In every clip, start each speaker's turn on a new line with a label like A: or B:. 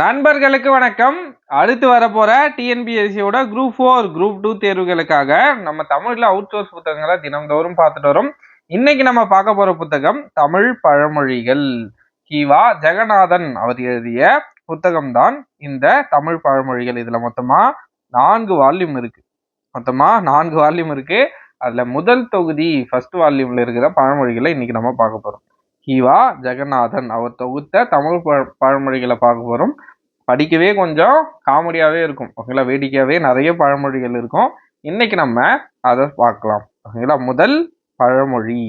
A: நண்பர்களுக்கு வணக்கம் அடுத்து வரப்போற டிஎன்பிஎஸ்சியோட குரூப் ஃபோர் குரூப் டூ தேர்வுகளுக்காக நம்ம தமிழ்ல அவுட் சோர்ஸ் புத்தகங்களை தினம்தோறும் பார்த்துட்டு வரும் இன்னைக்கு நம்ம பார்க்க போற புத்தகம் தமிழ் பழமொழிகள் கிவா ஜெகநாதன் அவர் எழுதிய புத்தகம் தான் இந்த தமிழ் பழமொழிகள் இதுல மொத்தமா நான்கு வால்யூம் இருக்கு மொத்தமா நான்கு வால்யூம் இருக்கு அதுல முதல் தொகுதி ஃபர்ஸ்ட் வால்யூம்ல இருக்கிற பழமொழிகளை இன்னைக்கு நம்ம பார்க்க போறோம் கிவா ஜெகநாதன் அவர் தொகுத்த தமிழ் ப பழமொழிகளை பார்க்க போகிறோம் படிக்கவே கொஞ்சம் காமெடியாகவே இருக்கும் ஓகேங்களா வேடிக்கையாகவே நிறைய பழமொழிகள் இருக்கும் இன்னைக்கு நம்ம அதை பார்க்கலாம் ஓகேங்களா முதல் பழமொழி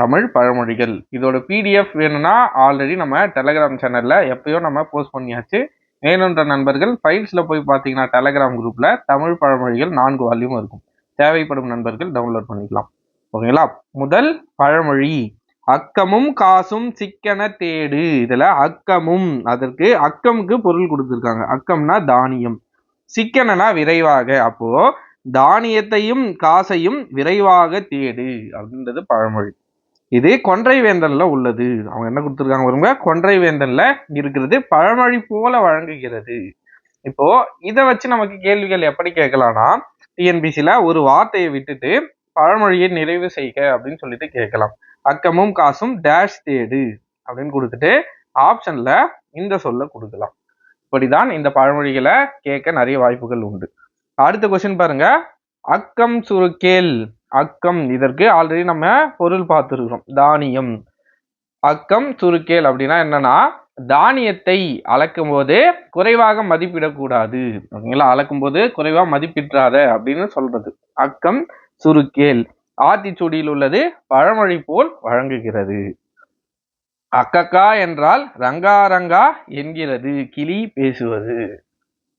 A: தமிழ் பழமொழிகள் இதோட பிடிஎஃப் வேணும்னா ஆல்ரெடி நம்ம டெலகிராம் சேனலில் எப்பயோ நம்ம போஸ்ட் பண்ணியாச்சு வேணுன்ற நண்பர்கள் ஃபைல்ஸில் போய் பார்த்தீங்கன்னா டெலகிராம் குரூப்பில் தமிழ் பழமொழிகள் நான்கு வால்யூம் இருக்கும் தேவைப்படும் நண்பர்கள் டவுன்லோட் பண்ணிக்கலாம் ஓகேங்களா முதல் பழமொழி அக்கமும் காசும் சிக்கன தேடு இதில் அக்கமும் அதற்கு அக்கமுக்கு பொருள் கொடுத்துருக்காங்க அக்கம்னா தானியம் சிக்கனனா விரைவாக அப்போ தானியத்தையும் காசையும் விரைவாக தேடு அப்படின்றது பழமொழி இது கொன்றை வேந்தன்ல உள்ளது அவங்க என்ன கொடுத்துருக்காங்க பாருங்க கொன்றை வேந்தன்ல இருக்கிறது பழமொழி போல வழங்குகிறது இப்போ இதை வச்சு நமக்கு கேள்விகள் எப்படி கேட்கலாம்னா டிஎன்பிசியில ஒரு வார்த்தையை விட்டுட்டு பழமொழியை நிறைவு செய்க அப்படின்னு சொல்லிட்டு கேட்கலாம் அக்கமும் காசும் டேஷ் தேடு அப்படின்னு கொடுத்துட்டு ஆப்ஷன்ல இந்த சொல்ல கொடுக்கலாம் இப்படிதான் இந்த பழமொழிகளை கேட்க நிறைய வாய்ப்புகள் உண்டு அடுத்த கொஸ்டின் பாருங்க அக்கம் சுருக்கேல் அக்கம் இதற்கு ஆல்ரெடி நம்ம பொருள் பார்த்துருக்கிறோம் தானியம் அக்கம் சுருக்கேல் அப்படின்னா என்னன்னா தானியத்தை அளக்கும் போது குறைவாக மதிப்பிடக்கூடாது அளக்கும் போது குறைவாக மதிப்பிடாத அப்படின்னு சொல்றது அக்கம் சுருக்கேல் ஆத்திச்சூடியில் உள்ளது பழமொழி போல் வழங்குகிறது அக்கக்கா என்றால் ரங்கா ரங்கா என்கிறது கிளி பேசுவது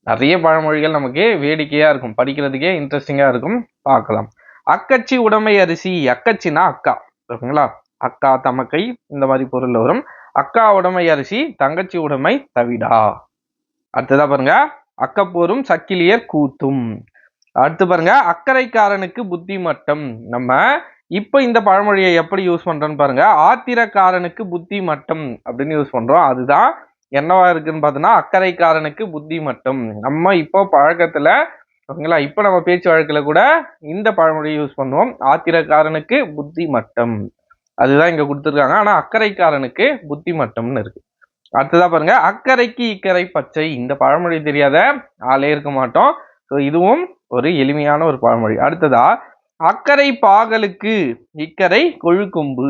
A: நிறைய பழமொழிகள் நமக்கு வேடிக்கையா இருக்கும் படிக்கிறதுக்கே இன்ட்ரெஸ்டிங்கா இருக்கும் பார்க்கலாம் அக்கச்சி உடமை அரிசி அக்கச்சினா அக்கா ஓகேங்களா அக்கா தமக்கை இந்த மாதிரி பொருள் வரும் அக்கா உடமை அரிசி தங்கச்சி உடமை தவிடா அடுத்ததா பாருங்க அக்கப்போரும் சக்கிலியர் கூத்தும் அடுத்து பாருங்க அக்கறைக்காரனுக்கு புத்தி மட்டம் நம்ம இப்போ இந்த பழமொழியை எப்படி யூஸ் பண்றோம்னு பாருங்க ஆத்திரக்காரனுக்கு புத்தி மட்டம் அப்படின்னு யூஸ் பண்றோம் அதுதான் என்னவா இருக்குன்னு பார்த்தோன்னா அக்கறைக்காரனுக்கு புத்தி மட்டம் நம்ம இப்போ பழக்கத்துல ஓகேங்களா இப்போ நம்ம பேச்சு வழக்கில் கூட இந்த பழமொழியை யூஸ் பண்ணுவோம் ஆத்திரக்காரனுக்கு புத்தி மட்டம் அதுதான் இங்கே கொடுத்துருக்காங்க ஆனால் அக்கறைக்காரனுக்கு புத்தி மட்டம்னு இருக்கு அடுத்ததா பாருங்க அக்கறைக்கு இக்கரை பச்சை இந்த பழமொழி தெரியாத ஆளே இருக்க மாட்டோம் ஸோ இதுவும் ஒரு எளிமையான ஒரு பழமொழி அடுத்ததா அக்கறை பாகலுக்கு இக்கரை கொழுக்கொம்பு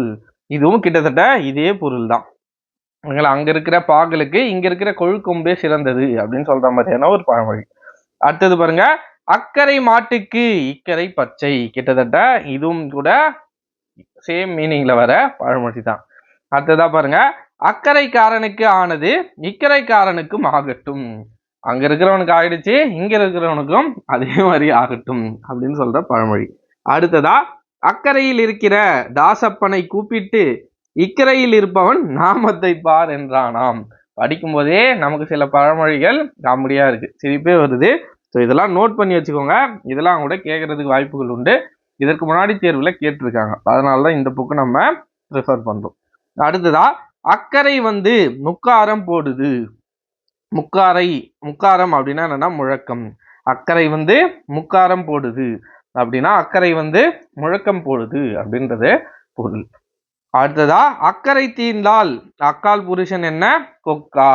A: இதுவும் கிட்டத்தட்ட இதே பொருள் தான் அங்க இருக்கிற பாகலுக்கு இங்க இருக்கிற கொழுக்கொம்பே சிறந்தது அப்படின்னு சொல்ற மாதிரியான ஒரு பழமொழி அடுத்தது பாருங்க அக்கறை மாட்டுக்கு இக்கரை பச்சை கிட்டத்தட்ட இதுவும் கூட சேம் மீனிங்ல வர பழமொழி தான் அடுத்ததா பாருங்க அக்கறைக்காரனுக்கு ஆனது இக்கரைக்காரனுக்கும் ஆகட்டும் அங்க இருக்கிறவனுக்கு ஆயிடுச்சு இங்க இருக்கிறவனுக்கும் அதே மாதிரி ஆகட்டும் அப்படின்னு சொல்ற பழமொழி அடுத்ததா அக்கறையில் இருக்கிற தாசப்பனை கூப்பிட்டு இக்கரையில் இருப்பவன் நாமத்தை பார் என்றானாம் படிக்கும்போதே நமக்கு சில பழமொழிகள் காமெடியா இருக்கு சிரிப்பே வருது ஸோ இதெல்லாம் நோட் பண்ணி வச்சுக்கோங்க இதெல்லாம் கூட கேட்கறதுக்கு வாய்ப்புகள் உண்டு இதற்கு முன்னாடி தேர்வில் கேட்டிருக்காங்க அதனால தான் இந்த புக்கு நம்ம ப்ரிஃபர் பண்ணுறோம் அடுத்ததா அக்கறை வந்து முக்காரம் போடுது முக்காரை முக்காரம் அப்படின்னா என்னென்னா முழக்கம் அக்கறை வந்து முக்காரம் போடுது அப்படின்னா அக்கறை வந்து முழக்கம் போடுது அப்படின்றது பொருள் அடுத்ததா அக்கறை தீர்ந்தால் அக்கால் புருஷன் என்ன கொக்கா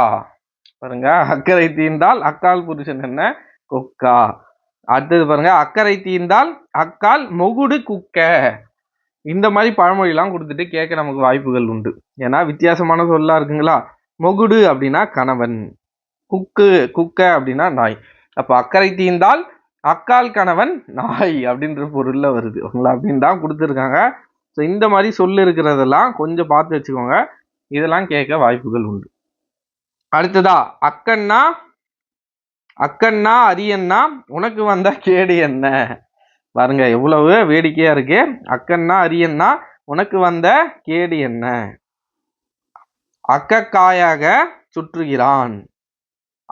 A: பாருங்க அக்கறை தீர்ந்தால் அக்கால் புருஷன் என்ன கொக்கா அடுத்தது பாருங்க அக்கறை தீர்ந்தால் அக்கால் மொகுடு குக்க இந்த மாதிரி பழமொழிலாம் கொடுத்துட்டு கேட்க நமக்கு வாய்ப்புகள் உண்டு ஏன்னா வித்தியாசமான சொல்லா இருக்குங்களா மொகுடு அப்படின்னா கணவன் குக்கு குக்க அப்படின்னா நாய் அப்போ அக்கறை தீந்தால் அக்கால் கணவன் நாய் அப்படின்ற பொருளில் வருது உங்களை அப்படின்னு தான் கொடுத்துருக்காங்க ஸோ இந்த மாதிரி சொல் இருக்கிறதெல்லாம் கொஞ்சம் பார்த்து வச்சுக்கோங்க இதெல்லாம் கேட்க வாய்ப்புகள் உண்டு அடுத்ததா அக்கண்ணா அக்கண்ணா அரியன்னா உனக்கு வந்த கேடு என்ன பாருங்க எவ்வளவு வேடிக்கையா இருக்கு அக்கண்ணா அரியன்னா உனக்கு வந்த கேடு என்ன அக்கக்காயாக சுற்றுகிறான்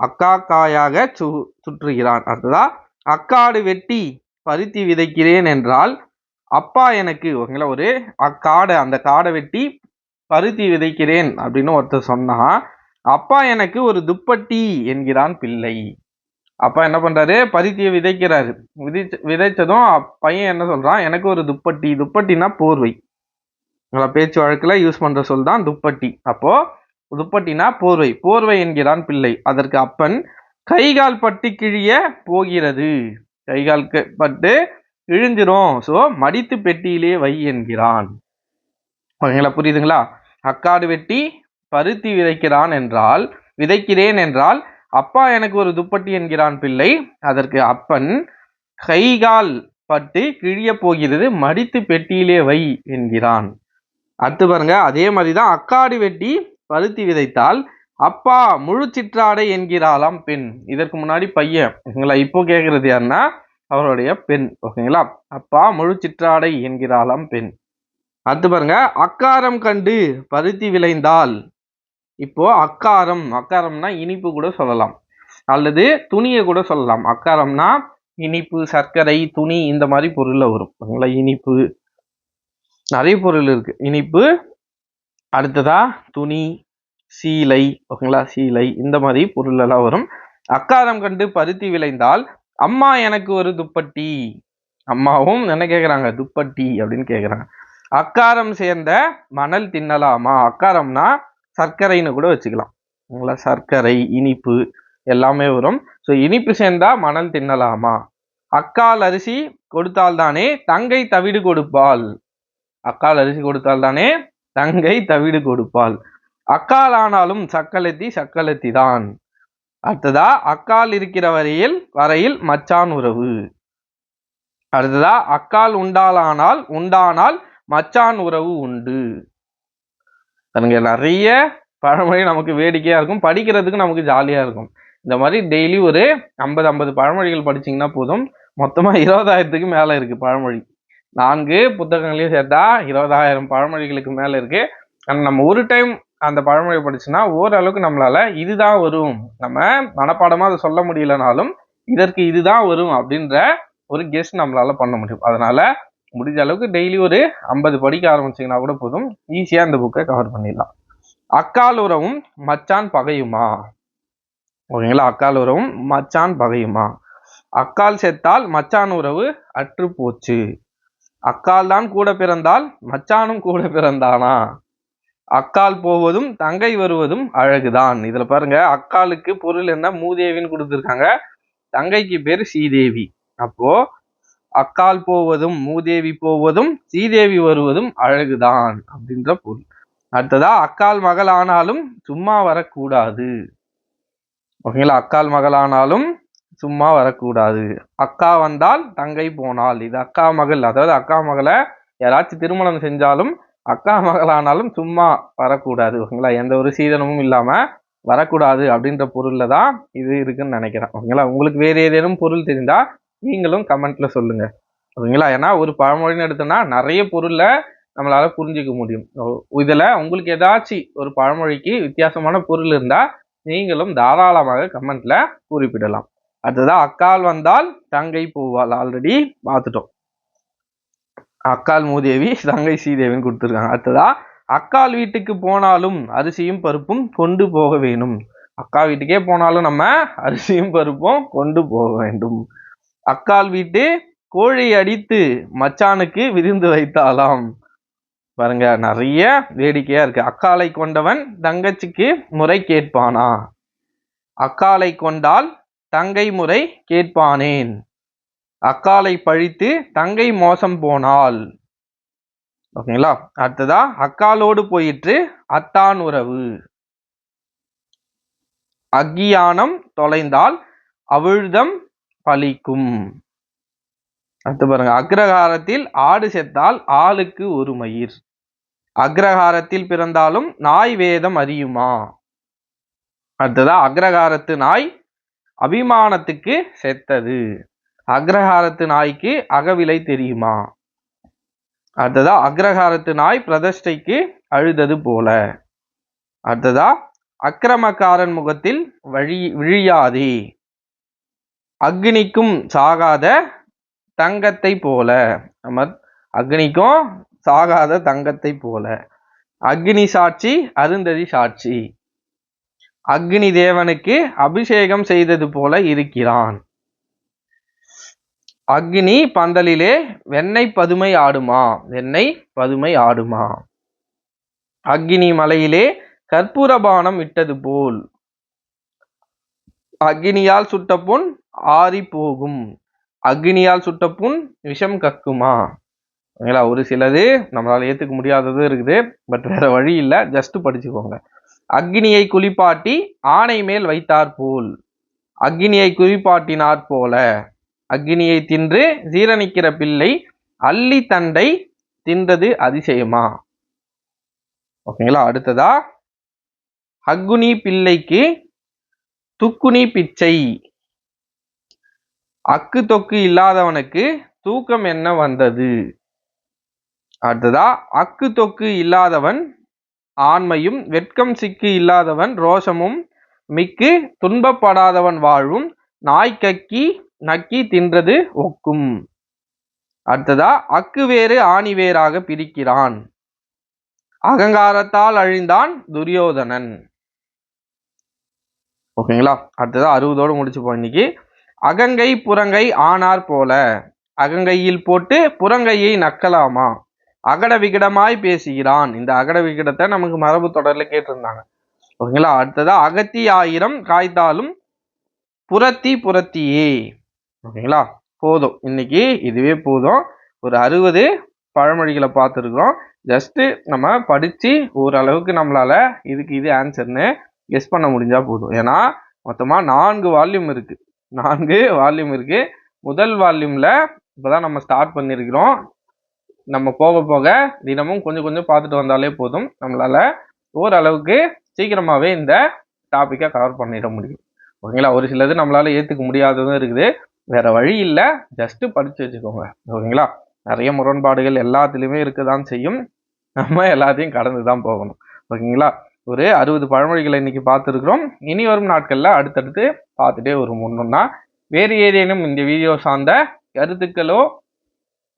A: அக்காக்காயாக சு சுற்றுகிறான் அடுத்ததா அக்காடு வெட்டி பருத்தி விதைக்கிறேன் என்றால் அப்பா எனக்கு ஓகேங்களா ஒரு அக்காடை அந்த காடை வெட்டி பருத்தி விதைக்கிறேன் அப்படின்னு ஒருத்தர் சொன்னா அப்பா எனக்கு ஒரு துப்பட்டி என்கிறான் பிள்ளை அப்பா என்ன பண்றாரு பருத்தியை விதைக்கிறாரு விதைச்ச விதைச்சதும் பையன் என்ன சொல்றான் எனக்கு ஒரு துப்பட்டி துப்பட்டினா போர்வை பேச்சு வழக்கில் யூஸ் பண்ற சொல் தான் துப்பட்டி அப்போ துப்பட்டினா போர்வை போர்வை என்கிறான் பிள்ளை அதற்கு அப்பன் கைகால் பட்டு கிழிய போகிறது கைகால் பட்டு கிழிஞ்சிரும் ஸோ மடித்து பெட்டியிலே வை என்கிறான் புரியுதுங்களா அக்காடு வெட்டி பருத்தி விதைக்கிறான் என்றால் விதைக்கிறேன் என்றால் அப்பா எனக்கு ஒரு துப்பட்டி என்கிறான் பிள்ளை அதற்கு அப்பன் கைகால் பட்டு கிழிய போகிறது மடித்து பெட்டியிலே வை என்கிறான் அடுத்து பாருங்க அதே மாதிரி தான் அக்காடு வெட்டி பருத்தி விதைத்தால் அப்பா முழு சிற்றாடை என்கிறாளாம் பெண் இதற்கு முன்னாடி பையன் எங்களை இப்போ கேட்கறது யாருன்னா அவருடைய பெண் ஓகேங்களா அப்பா முழு சிற்றாடை என்கிறாளாம் பெண் அடுத்து பாருங்க அக்காரம் கண்டு பருத்தி விளைந்தால் இப்போ அக்காரம் அக்காரம்னா இனிப்பு கூட சொல்லலாம் அல்லது துணியை கூட சொல்லலாம் அக்காரம்னா இனிப்பு சர்க்கரை துணி இந்த மாதிரி பொருளில் வரும் இனிப்பு நிறைய பொருள் இருக்கு இனிப்பு அடுத்ததா துணி சீலை ஓகேங்களா சீலை இந்த மாதிரி பொருள் எல்லாம் வரும் அக்காரம் கண்டு பருத்தி விளைந்தால் அம்மா எனக்கு ஒரு துப்பட்டி அம்மாவும் என்ன கேட்குறாங்க துப்பட்டி அப்படின்னு கேட்குறாங்க அக்காரம் சேர்ந்த மணல் தின்னலாமா அக்காரம்னா சர்க்கரைன்னு கூட வச்சுக்கலாம் உங்களா சர்க்கரை இனிப்பு எல்லாமே வரும் ஸோ இனிப்பு சேர்ந்தா மணல் தின்னலாமா அக்கால் அரிசி கொடுத்தால்தானே தங்கை தவிடு கொடுப்பாள் அக்கால் அரிசி கொடுத்தால்தானே தங்கை தவிடு கொடுப்பாள் அக்காலானாலும் சக்கலத்தி சக்கலத்தி தான் அடுத்ததா அக்கால் இருக்கிற வரையில் வரையில் மச்சான் உறவு அடுத்ததா அக்கால் உண்டாலானால் உண்டானால் மச்சான் உறவு உண்டு அதுங்க நிறைய பழமொழி நமக்கு வேடிக்கையா இருக்கும் படிக்கிறதுக்கு நமக்கு ஜாலியா இருக்கும் இந்த மாதிரி டெய்லி ஒரு ஐம்பது ஐம்பது பழமொழிகள் படிச்சிங்கன்னா போதும் மொத்தமாக இருபதாயிரத்துக்கு மேலே இருக்குது பழமொழி நான்கு புத்தகங்களையும் சேர்த்தா இருபதாயிரம் பழமொழிகளுக்கு மேலே இருக்குது ஆனால் நம்ம ஒரு டைம் அந்த பழமொழி படிச்சுன்னா ஓரளவுக்கு நம்மளால் இதுதான் வரும் நம்ம மனப்பாடமாக அதை சொல்ல முடியலனாலும் இதற்கு இதுதான் வரும் அப்படின்ற ஒரு கெஸ்ட் நம்மளால் பண்ண முடியும் அதனால் முடிஞ்ச அளவுக்கு டெய்லி ஒரு ஐம்பது படிக்க ஆரம்பிச்சிங்கன்னா கூட போதும் ஈஸியாக இந்த புக்கை கவர் பண்ணிடலாம் அக்கால் உறவும் மச்சான் பகையுமா ஓகேங்களா அக்கால் உறவும் மச்சான் பகையுமா அக்கால் செத்தால் மச்சான் உறவு அற்று போச்சு அக்கால் தான் கூட பிறந்தால் மச்சானும் கூட பிறந்தானா அக்கால் போவதும் தங்கை வருவதும் அழகுதான் இதுல பாருங்க அக்காலுக்கு பொருள் என்ன மூதேவின்னு கொடுத்துருக்காங்க தங்கைக்கு பேர் ஸ்ரீதேவி அப்போ அக்கால் போவதும் மூதேவி போவதும் ஸ்ரீதேவி வருவதும் அழகுதான் அப்படின்ற பொருள் அடுத்ததா அக்கால் மகள் ஆனாலும் சும்மா வரக்கூடாது ஓகேங்களா அக்கால் மகள் ஆனாலும் சும்மா வரக்கூடாது அக்கா வந்தால் தங்கை போனால் இது அக்கா மகள் அதாவது அக்கா மகளை யாராச்சும் திருமணம் செஞ்சாலும் அக்கா மகளானாலும் சும்மா வரக்கூடாது ஓகேங்களா எந்த ஒரு சீதனமும் இல்லாமல் வரக்கூடாது அப்படின்ற பொருளில் தான் இது இருக்குன்னு நினைக்கிறேன் ஓகேங்களா உங்களுக்கு வேறு ஏதேனும் பொருள் தெரிந்தால் நீங்களும் கமெண்ட்டில் சொல்லுங்கள் ஓகேங்களா ஏன்னா ஒரு பழமொழின்னு எடுத்தோம்னா நிறைய பொருளை நம்மளால் புரிஞ்சிக்க முடியும் இதில் உங்களுக்கு ஏதாச்சும் ஒரு பழமொழிக்கு வித்தியாசமான பொருள் இருந்தால் நீங்களும் தாராளமாக கமெண்ட்டில் குறிப்பிடலாம் அதுதான் அக்கால் வந்தால் தங்கை பூவால் ஆல்ரெடி பார்த்துட்டோம் அக்கால் மூதேவி தங்கை சீதேவின்னு கொடுத்துருக்காங்க அடுத்ததான் அக்கால் வீட்டுக்கு போனாலும் அரிசியும் பருப்பும் கொண்டு போக வேணும் அக்கா வீட்டுக்கே போனாலும் நம்ம அரிசியும் பருப்பும் கொண்டு போக வேண்டும் அக்கால் வீட்டு கோழி அடித்து மச்சானுக்கு விருந்து வைத்தாலாம் பாருங்க நிறைய வேடிக்கையா இருக்கு அக்காலை கொண்டவன் தங்கச்சிக்கு முறை கேட்பானா அக்காலை கொண்டால் தங்கை முறை கேட்பானேன்? அக்காலை பழித்து தங்கை மோசம் போனாள். ஓகேங்களா அடுத்ததா அக்காலோடு போயிற்று அத்தான் உறவு. அக்கியானம் தொலைந்தால் அவிழ்தம் பலிக்கும். அடுத்து பாருங்க அக்ரஹாரத்தில் ஆடு செத்தால் ஆளுக்கு ஒரு மயிர். அக்ரஹாரத்தில் பிறந்தாலும் நாய் வேதம் அறியுமா? அடுத்ததா அக்ரஹாரத்து நாய் அபிமானத்துக்கு செத்தது அக்ரஹாரத்து நாய்க்கு அகவிலை தெரியுமா அடுத்ததா அக்ரஹாரத்து நாய் பிரதிஷ்டைக்கு அழுதது போல அடுத்ததா அக்கிரமக்காரன் முகத்தில் வழி விழியாதி அக்னிக்கும் சாகாத தங்கத்தை போல நம்ம அக்னிக்கும் சாகாத தங்கத்தை போல அக்னி சாட்சி அருந்ததி சாட்சி அக்னி தேவனுக்கு அபிஷேகம் செய்தது போல இருக்கிறான் அக்னி பந்தலிலே வெண்ணெய் பதுமை ஆடுமா வெண்ணெய் பதுமை ஆடுமா அக்னி மலையிலே கற்பூரபானம் விட்டது போல் அக்னியால் சுட்ட புண் ஆறி போகும் அக்னியால் சுட்ட புண் விஷம் கக்குமா ஒரு சிலது நம்மளால் ஏற்றுக்க முடியாததும் இருக்குது பட் வேற வழி இல்லை ஜஸ்ட் படிச்சுக்கோங்க அக்னியை குளிப்பாட்டி ஆணை மேல் வைத்தார் போல் அக்னியை குறிப்பாட்டினாற் போல அக்னியை தின்று ஜீரணிக்கிற பிள்ளை அள்ளி தண்டை தின்றது அதிசயமா ஓகேங்களா அடுத்ததா அக்குனி பிள்ளைக்கு துக்குனி பிச்சை அக்கு தொக்கு இல்லாதவனுக்கு தூக்கம் என்ன வந்தது அடுத்ததா அக்கு தொக்கு இல்லாதவன் ஆண்மையும் வெட்கம் சிக்கு இல்லாதவன் ரோஷமும் மிக்கு துன்பப்படாதவன் வாழும் நாய் கக்கி நக்கி தின்றது ஒக்கும் அடுத்ததா அக்கு வேறு ஆணி வேறாக பிரிக்கிறான் அகங்காரத்தால் அழிந்தான் துரியோதனன் ஓகேங்களா அடுத்ததா அறுபதோடு முடிச்சுப்போம் இன்னைக்கு அகங்கை புறங்கை ஆனார் போல அகங்கையில் போட்டு புறங்கையை நக்கலாமா அகட விகடமாய் பேசுகிறான் இந்த அகட விகடத்தை நமக்கு மரபு தொடர்ல கேட்டிருந்தாங்க ஓகேங்களா அடுத்ததா அகத்தி ஆயிரம் காய்த்தாலும் புறத்தி புரத்தியே ஓகேங்களா போதும் இன்னைக்கு இதுவே போதும் ஒரு அறுபது பழமொழிகளை பார்த்துருக்குறோம் ஜஸ்ட்டு நம்ம படித்து ஓரளவுக்கு நம்மளால் இதுக்கு இது ஆன்சர்னு கெஸ் பண்ண முடிஞ்சால் போதும் ஏன்னா மொத்தமாக நான்கு வால்யூம் இருக்குது நான்கு வால்யூம் இருக்குது முதல் வால்யூமில் இப்போ தான் நம்ம ஸ்டார்ட் பண்ணியிருக்கிறோம் நம்ம போக போக தினமும் கொஞ்சம் கொஞ்சம் பார்த்துட்டு வந்தாலே போதும் நம்மளால் ஓரளவுக்கு சீக்கிரமாகவே இந்த டாப்பிக்கை கவர் பண்ணிட முடியும் ஓகேங்களா ஒரு சிலது நம்மளால் ஏற்றுக்க முடியாததும் இருக்குது வேறு வழி இல்லை ஜஸ்ட்டு படித்து வச்சுக்கோங்க ஓகேங்களா நிறைய முரண்பாடுகள் எல்லாத்துலேயுமே இருக்க தான் செய்யும் நம்ம எல்லாத்தையும் கடந்து தான் போகணும் ஓகேங்களா ஒரு அறுபது பழமொழிகளை இன்றைக்கி பார்த்துருக்குறோம் இனி வரும் நாட்களில் அடுத்தடுத்து பார்த்துட்டே ஒரு முன்னோன்னா வேறு ஏதேனும் இந்த வீடியோ சார்ந்த கருத்துக்களோ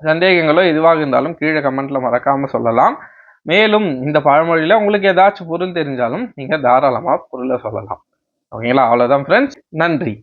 A: சந்தேகங்களோ எதுவாக இருந்தாலும் கீழே கமெண்ட்டில் மறக்காமல் சொல்லலாம் மேலும் இந்த பழமொழியில் உங்களுக்கு ஏதாச்சும் பொருள் தெரிஞ்சாலும் நீங்கள் தாராளமாக பொருளை சொல்லலாம் ஓகேங்களா அவ்வளோதான் ஃப்ரெண்ட்ஸ் நன்றி